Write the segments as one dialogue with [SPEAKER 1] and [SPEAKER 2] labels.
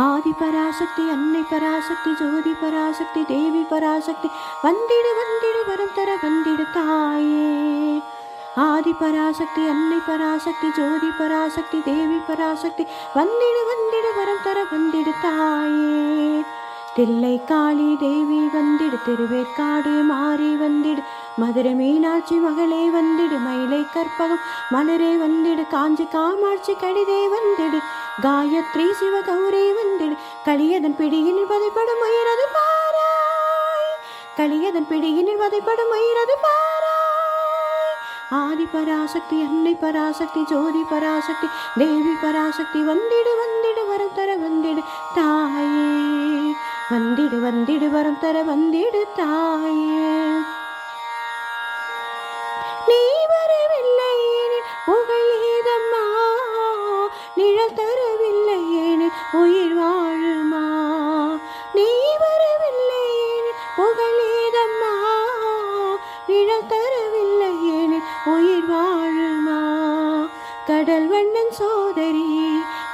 [SPEAKER 1] ஆதி பராசக்தி அன்னை பராசக்தி ஜோதி பராசக்தி தேவி பராசக்தி வந்திடு வந்திடு வரம் தர வந்திடு தாயே. ஆதி பராசக்தி அன்னை பராசக்தி ஜோதி பராசக்தி தேவி பராசக்தி வந்திடு வந்திடு வரம் தர வந்திடு தாயே. தில்லை காளி தேவி வந்திடு திருவேற்காடு மாறி வந்திடு மதுரை மீனாட்சி மகளே வந்திடு மயிலை கற்பகம் மலரே வந்திடு காஞ்சி காமாட்சி கடிதே வந்திடு காயத்ரி சிவகௌரி வந்திடு. களியதன் பிடியினில் வதைப்படும் மயிரது பாராய் களியதன் பிடியினில் வதைப்படும் மயிரது பாராய் ஆதி பராசக்தி அன்னை பராசக்தி ஜோதி பராசக்தி தேவி பராசக்தி வந்திடு வந்திடு வரம் தர வந்திடு தாயே. வந்திடு வந்திடு வரம் தர வந்திடு தாயே.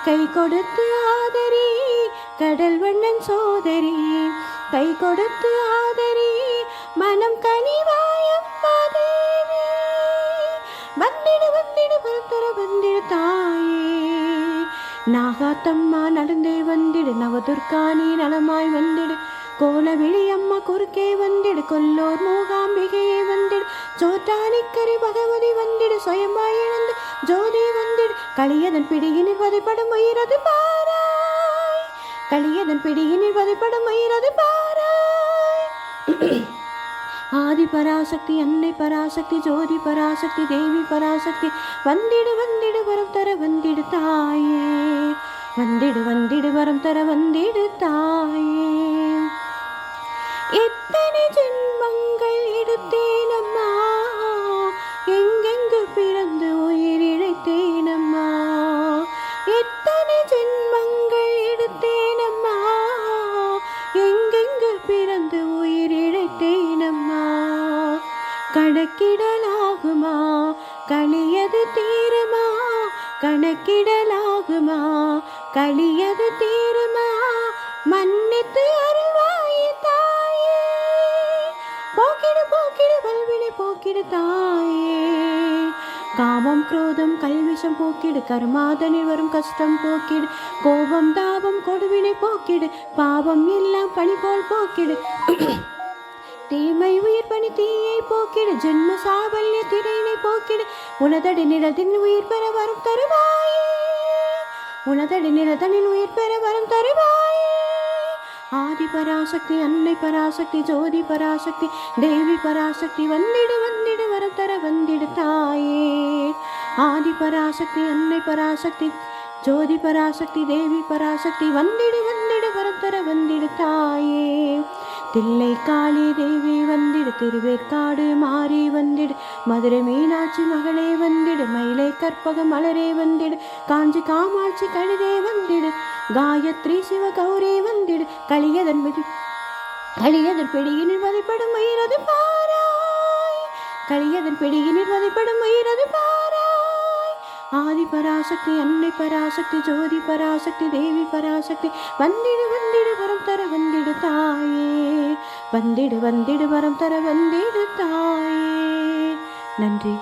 [SPEAKER 1] கை கொடுத்து ஆதரி கடல் வண்ணன் சோதரி. கை கொடுத்து ஆதரி மனம் கனிவாயம் தேவி வந்திடு வந்திடு பரத்தர வந்திடு தாயே. நாகாத்தம்மா நடந்தே வந்திடு நவதுர்கா நீ நலமாய் வந்திடு. கோலவிழி அம்மா குறுக்கே வந்திடு கொல்லோர் மூகாம்பிகையே வந்திடு. சோற்றானிக்கரை பகவதி வந்திடு சுயமாய் இழந்து ஜோதி களியதன் பிடியினில் வதைப்படும் உயிரது பாராய். களியதன் பிடியினில் வதைப்படும் உயிரது பாராய். ஆதி பராசக்தி அன்னை பராசக்தி ஜோதி பராசக்தி தேவி பராசக்தி வந்திடு வந்திடு வரம் தர வந்திடு தாயே. வந்திடு வந்திடு வரம் தர வந்திடு தாயே. எத்தனை ஜென்ம களியது தீருமா? கணக்கிடலாகுமா? களியது தீருமா? மன்னித்து அருள்வாயே தாயே. போக்கிடு போக்கிடு வல்வினை போக்கிடு தாயே. காமம் குரோதம் கல்விஷம் போக்கிடு. கருமாதனில் வரும் கஷ்டம் போக்கிடு. கோபம் தாபம் கொடுவினை போக்கிடு. பாவம் எல்லாம் பணி போல் போக்கிடு. தீமை உயிர் பணி தீயை போக்கிடு ஜென்ம சாபல்ய திரையினை போக்கிடு. உனதடி நிலத்தின் உயிர் பெற வரும் தருவாயே. உனதடி நிலத்தனின் உயிர் பெற வரும் தருவாயே. ஆதி பராசக்தி அன்னை பராசக்தி ஜோதி பராசக்தி தேவி பராசக்தி வந்திடு வந்திடு வரம் தர வந்திடு தாயே. ஆதி பராசக்தி அன்னை பராசக்தி ஜோதி பராசக்தி தேவி பராசக்தி வந்திடு வந்திடு வரம் தர வந்திடு தாயே. தில்லை காளி தேவி வந்திடு திருவேற்காடு மாறி வந்திடு. மதுரை மீனாட்சி மகளே வந்திடு மயிலை கற்பக மலரே வந்திடு. காஞ்சி காமாட்சி கழுதே வந்திடு காயத்ரி சிவ கௌரே வந்திடு. கலியதன் மிதி கலியதன் பிடியினில் வதைப்படும் மயிரது பாராய். கலியதன் பிடியினில் வதைப்படும் மயிரது பாராய். ஆதி பராசக்தி அன்னை பராசக்தி ஜோதி பராசக்தி தேவி பராசக்தி. வந்திடு வந்திடு வரம் தர வந்திடு தாயே. வந்திடு வந்திடு வரம் தர வந்திடு தாயே. நன்றி.